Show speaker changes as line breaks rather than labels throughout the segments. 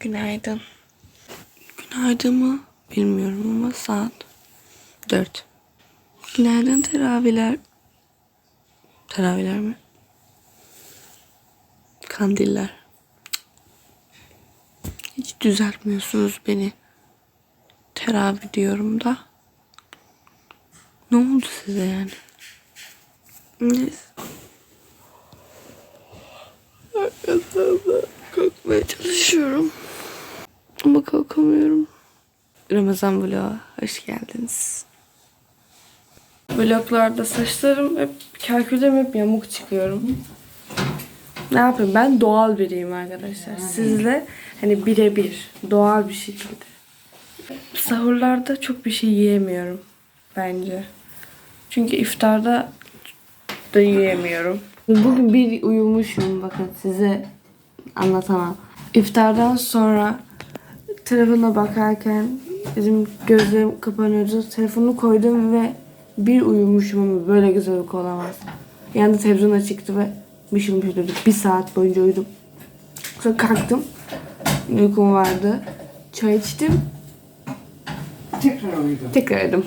Günaydın. Günaydın mı? Bilmiyorum ama saat 4. Günaydın teravihler. Teravihler mi? Kandiller. Hiç düzeltmiyorsunuz beni. Teravih diyorum da. Ne oldu size yani? Neyse. Arkadaşlar kalkmaya çalışıyorum. Ama kalkamıyorum. Ramazan vloga hoş geldiniz. Vloglarda saçlarım hep kalkülüm hep yamuk çıkıyorum. Ne yapayım? Ben doğal biriyim arkadaşlar. Sizle hani birebir doğal bir şekilde. Sahurlarda çok bir şey yiyemiyorum bence. Çünkü iftarda da yiyemiyorum. Bugün bir uyumuşum bakın size anlatamam. İftardan sonra telefona bakarken bizim gözlerim kapanıyordu. Telefonu koydum ve bir uyumuşum ama böyle güzel uyku olamaz. Yanında televizyon açıktı ve bir şey bir Bir saat boyunca uyudum. Sonra kalktım. Uykum vardı. Çay içtim.
Tekrar uyudum.
Tekrar uyudum.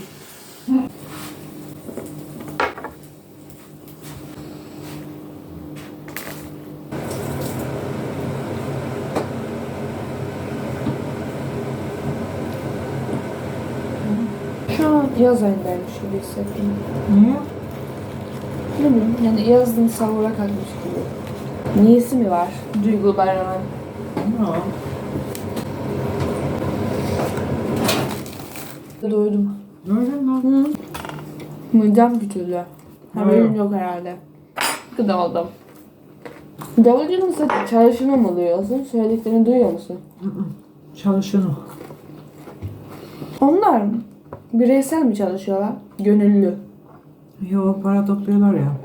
Şu an yaz ayındaymış gibi hissettim.
Niye?
Ne bileyim yani yazın sahura kalkmış gibi. Niyesi mi var? Duygularına.
Yok.
Doydum.
Öyle mi?
Midem küçüldü. Haberim yok herhalde. Gıda oldum. Davulcunun size çalışını mı duyuyorsun? Söylediklerini duyuyor musun?
Çalışın o.
Onlar mı? Bireysel mi çalışıyorlar? Gönüllü.
Yo para topluyorlar ya.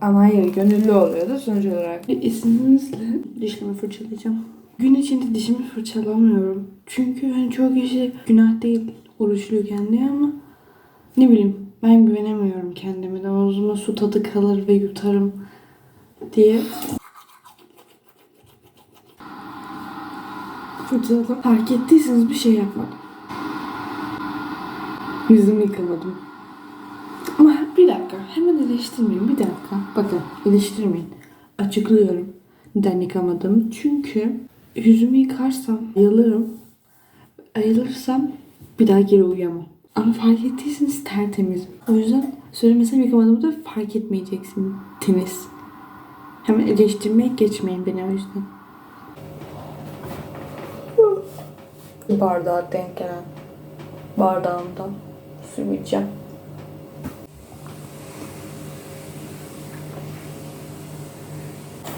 Ama hayır gönüllü oluyordu sonuç olarak. İzninizle dişimi fırçalayacağım. Gün içinde dişimi fırçalamıyorum. Çünkü hani çoğu kişi günah değil oruçluyken diye ama ne bileyim ben güvenemiyorum kendime de. Ağzıma su tadı kalır ve yutarım diye. Fırçaladım. Fark ettiyseniz bir şey yapmadım. Yüzümü yıkamadım. Ama bir dakika hemen eleştirmeyin bir dakika. Bakın eleştirmeyin. Açıklıyorum. Neden yıkamadım? Çünkü yüzümü yıkarsam ayılırım. Ayılırsam bir daha geri uyuyamam. Ama fark ettiyseniz tertemiz. O yüzden söylemesem yıkamadığımı da fark etmeyeceksiniz. Temiz. Hemen eleştirmeye geçmeyin beni o yüzden. Bardağa denk gelen bardağımdan su içeceğim.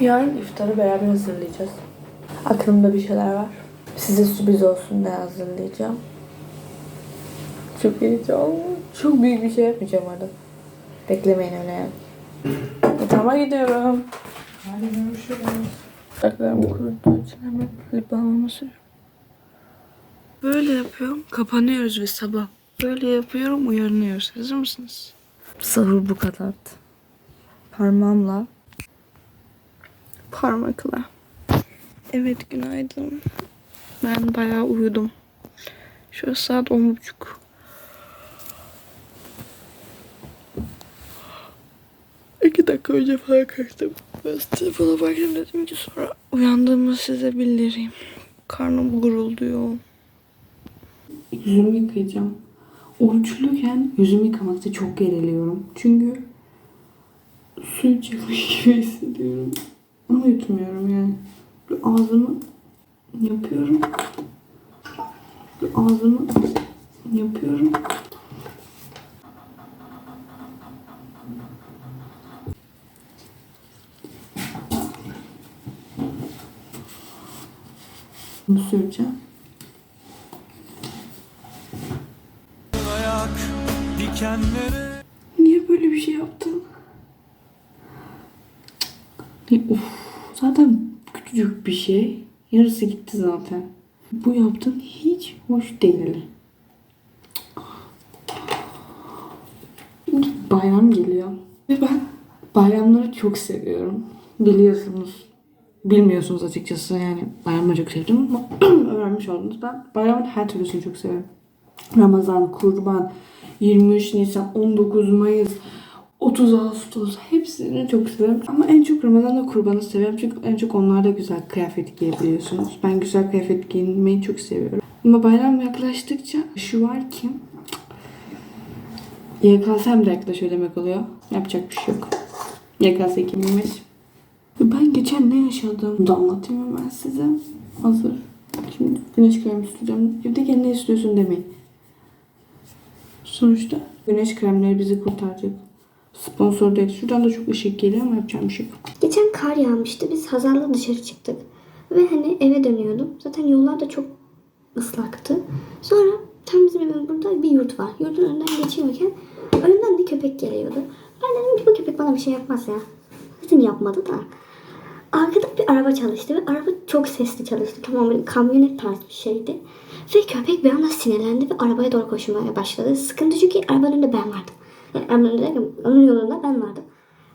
Yarın iftarı beraber hazırlayacağız. Aklımda bir şeyler var. Size sürpriz olsun ne hazırlayacağım. Çok heyecanlı. Çok büyük bir şey yapmayacağım orada. Beklemeyin öyle yani. Yatağıma gidiyorum.
Hadi görüşürüz.
Ayaklarım kuruduğu için hemen lip balmımı sürüyorum. Böyle yapıyorum. Kapanıyoruz ve sabah. Böyle yapıyorum uyanıyoruz. Hazır mısınız? Sahur bu kadardı. Parmağımla parmakla. Evet günaydın. Ben bayağı uyudum. Şu an saat on buçuk. İki dakika önce falan kalktım. Ben telefona baktım dedim ki sonra uyandığımı size bildireyim. Karnım gurulduyor. Yüzümü yıkayacağım. Oruçluyken yüzümü yıkamakta çok geriliyorum. Çünkü su içiyormuş gibi hissediyorum. Ama yutmuyorum yani. Böyle ağzımı yapıyorum. Böyle ağzımı yapıyorum. Bunu süreceğim.
Dikenlere
Niye böyle bir şey yaptın? Of, zaten küçücük bir şey. Yarısı gitti zaten. Bu yaptığın hiç hoş değil. Bayram geliyor. Ve ben bayramları çok seviyorum. Biliyorsunuz. bilmiyorsunuz açıkçası yani bayramı çok sevdim ama öğrenmiş oldunuz. Ben bayramın her türlüsünü çok seviyorum. Ramazan, Kurban, 23 Nisan, 19 Mayıs, 30 Ağustos hepsini çok seviyorum. Ama en çok Ramazan'la Kurban'ı seviyorum. Çünkü en çok onlarda güzel kıyafet giyebiliyorsunuz. Ben güzel kıyafet giyinmeyi çok seviyorum. Ama bayram yaklaştıkça şu var ki YKS'm de yaklaşıyor demek oluyor. Yapacak bir şey yok. YKS 2025. Ben geçen ne yaşadım? Da anlatayım ben size? Hazır. Şimdi güneş kremi süreceğim. Evdeki ne istiyorsun demeyin. Sonuçta güneş kremleri bizi kurtaracak. Sponsor değil. Şuradan da çok ışık geliyor ama yapacağım bir şey yok.
Geçen kar yağmıştı. Biz Hazar'la dışarı çıktık. Ve hani eve dönüyordum. Zaten yollar da çok ıslaktı. Sonra tam bizim evin burada bir yurt var. Yurdun önünden geçiyorken önümden de köpek geliyordu. Ben dedim ki bu köpek bana bir şey yapmaz ya. Zaten yapmadı da. Arkada bir araba çalıştı ve araba çok sesli çalıştı. Tamam böyle kamyonet tarzı bir şeydi. Ve köpek bir anda sinirlendi ve arabaya doğru koşmaya başladı. Sıkıntı çünkü arabanın önünde ben vardım. Yani arabanın derken onun yolunda ben vardım.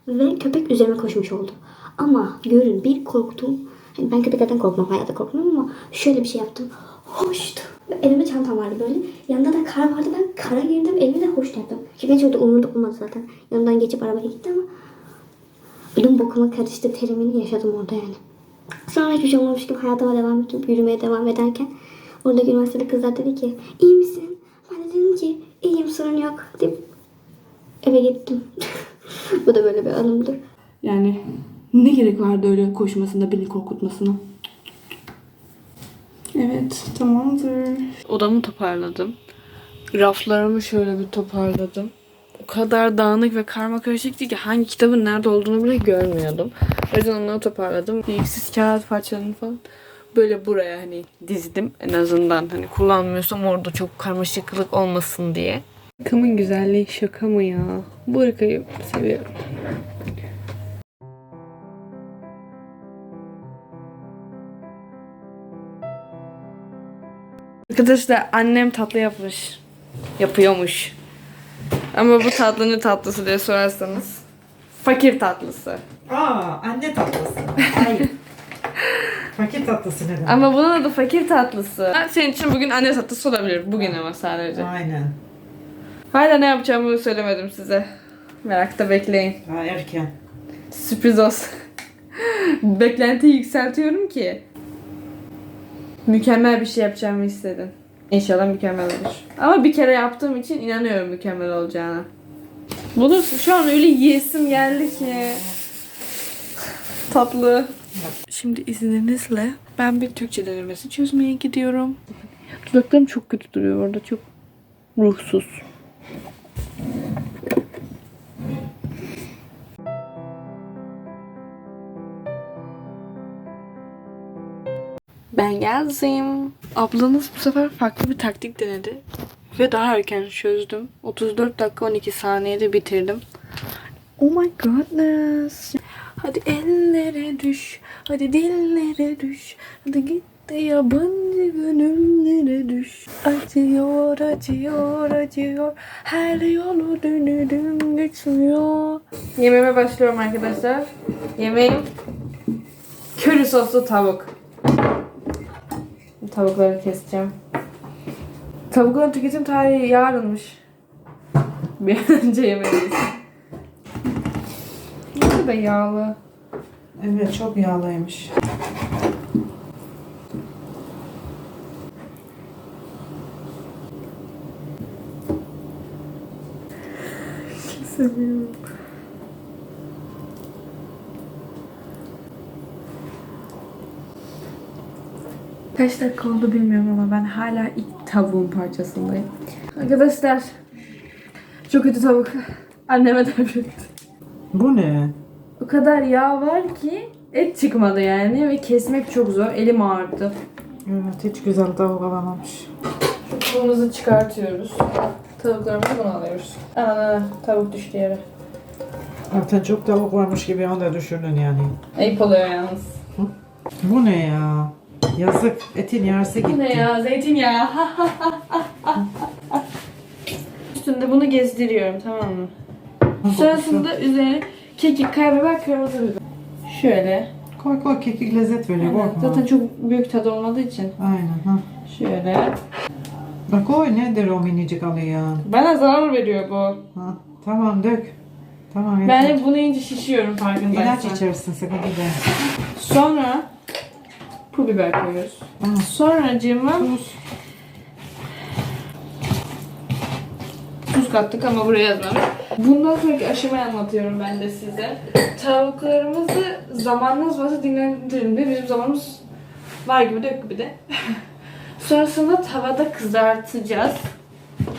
Ve köpek üzerime koşmuş oldu. Ama görün bir korktum. Hani ben köpeklerden korkmam, hayatta korkmam ama şöyle bir şey yaptım. Hoştu. Elimde çantam vardı böyle. Yanında da kar vardı. Ben kara girdim. Elimi de hoş yaptım. Köpeğin çok da umurunda olmadı zaten. Yanından geçip arabaya gitti ama ölüm bokuma karıştı terimini yaşadım orada yani. Sonra hiçbir şey olmamış gibi hayatıma devam ettim. Yürümeye devam ederken orada üniversitede kızlar dedi ki iyi misin? Ben de dedim ki iyiyim sorun yok deyip eve gittim. Bu da böyle bir anımdı.
Yani ne gerek vardı öyle koşmasına, beni korkutmasına? Evet, tamamdır. Odamı toparladım. Raflarımı şöyle bir toparladım. O kadar dağınık ve karma karışıktı ki hangi kitabın nerede olduğunu bile görmüyordum. O yüzden onları toparladım. Bilgisiz kağıt parçalarını falan böyle buraya hani dizdim. En azından hani kullanmıyorsam orada çok karmaşıklık olmasın diye. Rakamın güzelliği şaka mı ya? Bu rakayı seviyorum. Arkadaşlar annem tatlı yapmış. Yapıyormuş. Ama bu tatlı ne tatlısı diye sorarsanız. Fakir tatlısı.
Aa anne tatlısı. Hayır. Fakir tatlısı ne demek?
Ama bunun adı fakir tatlısı. Senin için bugün anne tatlısı olabilir. Bugün ama sadece.
Aynen.
Hala ne yapacağımı söylemedim size. Merakta bekleyin.
Daha erken.
Sürpriz olsun. Beklentiyi yükseltiyorum ki. Mükemmel bir şey yapacağımı istedim. İnşallah mükemmel olur. Ama bir kere yaptığım için inanıyorum mükemmel olacağına. Bunu şu an öyle yiyesim geldi ki. Tatlı. Şimdi izninizle ben bir Türkçe denemesi çözmeye gidiyorum. Dudaklarım çok kötü duruyor orada. Çok ruhsuz. Ben geldim. Ablanız bu sefer farklı bir taktik denedi. Ve daha erken çözdüm. 34 dakika 12 saniyede bitirdim. Oh my goodness. Hadi ellere düş. Hadi dillere düş. Hadi git de yabancı gönüllere düş. Acıyor, acıyor, acıyor. Her yolu dönüdüm geçmiyor. Yemeğime başlıyorum arkadaşlar. Yemeğim köri soslu tavuk. Tavukları keseceğim. Tavukların tüketim tarihi yarınmış. Bir an önce yemeliyiz. Ne kadar yağlı.
Evet çok yağlıymış.
Seviyorum. Kaç dakika oldu bilmiyorum ama ben hala ilk tavuğun parçasındayım. Arkadaşlar çok kötü tavuk. Anneme bir.
Bu ne?
O kadar yağ var ki et çıkmadı yani ve kesmek çok zor. Elim ağrıdı.
Evet hiç güzel tavuk alamamış.
Tavuğumuzu çıkartıyoruz. Tavuklarımızı bunu alıyoruz. Ana tavuk düştü yere.
Zaten çok tavuk varmış gibi anda düşürdün yani.
Ayıp oluyor yalnız.
Bu ne ya? Yazık. Etin yarısı gitti.
Bu ne ya? Zeytinyağı. Üstünde bunu gezdiriyorum tamam mı? Sonrasında üzerine kekik, karabiber, kırmızı biber. Şöyle
Koy koy kekik lezzet veriyor.
Evet,
korkma.
zaten çok büyük tadı olmadığı için.
Aynen. Ha.
Şöyle.
Bak koy nedir o minicik alıyor.
Bana zarar veriyor bu.
Ha. Tamam dök. Tamam
Ben
yeter.
hep bunu yiyince şişiyorum
İlaç
farkındaysan.
içersin sıkıntı değil.
Sonra pul biber koyuyoruz.
Tamam.
Sonra cıma tuz kattık ama buraya yazmamış. Bundan sonraki aşamayı anlatıyorum ben de size. Tavuklarımızı zamanınız varsa dinlendirin diye bizim zamanımız var gibi de yok gibi de. Sonrasında tavada kızartacağız.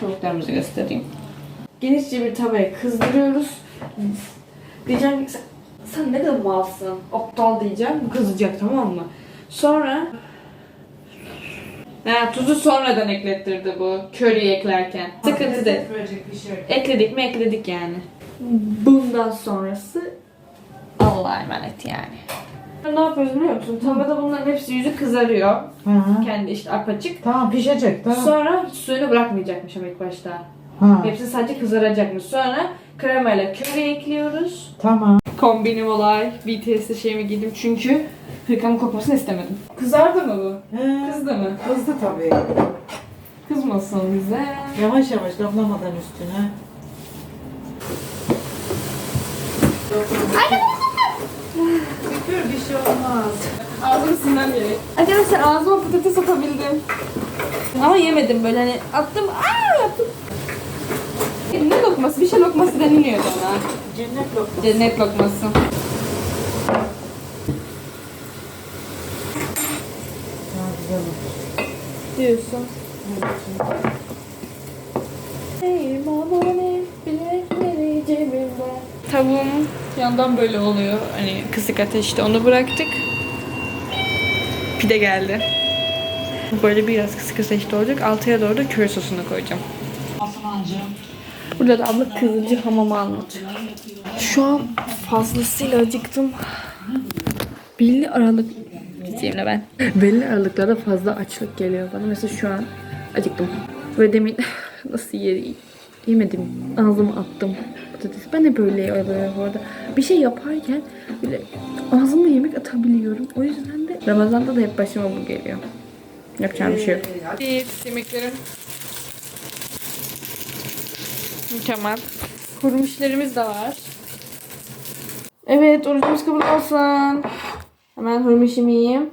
Tavuklarımızı göstereyim. Genişçe bir tavaya kızdırıyoruz. Diyeceğim ki sen, sen ne kadar malsın, aptal diyeceğim. Kızacak tamam mı? Sonra Ha, tuzu sonradan eklettirdi bu köriyi eklerken. Sıkıntı değil.
bir şey.
Ekledik mi ekledik yani. Bundan sonrası Allah'a emanet yani. Ne yapıyoruz biliyor musun? Tavada bunların hepsi yüzü kızarıyor.
Hı hı.
Kendi işte apaçık.
Tamam pişecek tamam.
Sonra suyunu bırakmayacakmış ama ilk başta.
Ha.
Hepsi sadece kızaracakmış. Sonra kremayla köri ekliyoruz.
Tamam.
Kombinim olay. BTS'de şeyimi giydim çünkü hırkamın kokmasını istemedim. Kızardı mı bu?
He.
Kızdı mı?
Kızdı tabii.
Kızmasın bize.
Yavaş yavaş damlamadan üstüne. Şükür bir şey olmaz.
Ağzım sinirden gerek. Arkadaşlar ağzıma patates atabildim. Ama yemedim böyle hani attım aa yaptım. Ne lokması? Bir şey lokması deniliyordu ona.
Cennet lokma.
Cennet lokması.
Ha, güzel olmuş.
Diyorsun. Ey babaanne bilekleri cebimde. Tavuğum yandan böyle oluyor. Hani kısık ateşte onu bıraktık. Pide geldi. Böyle biraz kısık ateşte olacak. Altıya doğru da köri sosunu koyacağım. Burada da abla kızılcı hamamı anlatıyor. Şu an fazlasıyla acıktım. Belli aralık diyeceğimle ben. Belli aralıklarda fazla açlık geliyor bana. Mesela şu an acıktım. Ve demin nasıl ye- yemedim. Ağzıma attım patates. Ben de böyle oluyor bu arada. Bir şey yaparken böyle ağzıma yemek atabiliyorum. O yüzden de Ramazan'da da hep başıma bu geliyor. Yapacağım bir şey yok. Evet, yemeklerim Mükemmel. Hurmişlerimiz de var. Evet, orucumuz kabul olsun. Hemen hurmişimi yiyeyim.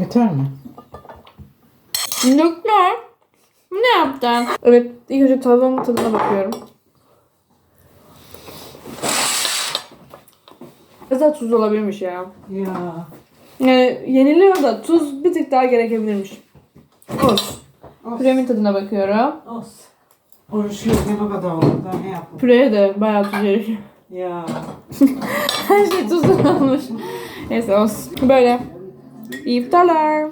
Yeter mi?
Nükleer. Ne yaptın? Evet, ilk önce tavuğumun tadına bakıyorum. Biraz daha tuzlu olabilirmiş ya.
Ya.
Yani yeniliyor da tuz bir tık daha gerekebilirmiş.
Olsun.
Püremin tadına bakıyorum.
Olsun. Oruçlu ne kadar oldu daha ne yapalım?
Püreye de bayağı tuz gerekiyor.
Ya.
Her şey tuzlu olmuş. Neyse olsun. Böyle. İyi iftarlar.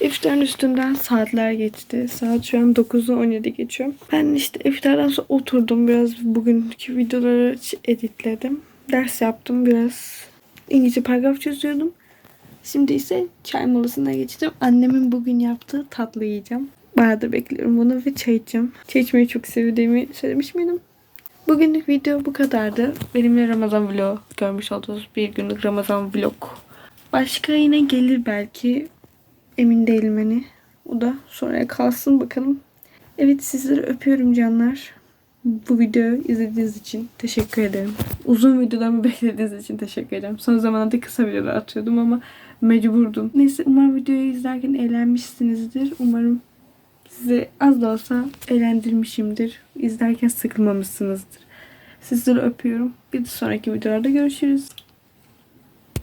İftarın üstünden saatler geçti. Saat şu an 9'u 17 geçiyor. Ben işte iftardan sonra oturdum. Biraz bugünkü videoları editledim. Ders yaptım biraz. İngilizce paragraf çözüyordum. Şimdi ise çay molasına geçtim. Annemin bugün yaptığı tatlı yiyeceğim. Bayağıdır bekliyorum bunu ve çay içeceğim. Çay içmeyi çok sevdiğimi söylemiş miydim? Bugünlük video bu kadardı. Benimle Ramazan vlog görmüş olduğunuz bir günlük Ramazan vlog. Başka yine gelir belki. Emin değilim hani. O da sonraya kalsın bakalım. Evet sizleri öpüyorum canlar. Bu videoyu izlediğiniz için teşekkür ederim. Uzun videolarımı beklediğiniz için teşekkür ederim. Son zamanlarda kısa videolar atıyordum ama mecburdum. Neyse umarım videoyu izlerken eğlenmişsinizdir. Umarım sizi az da olsa eğlendirmişimdir. İzlerken sıkılmamışsınızdır. Sizleri öpüyorum. Bir sonraki videolarda görüşürüz.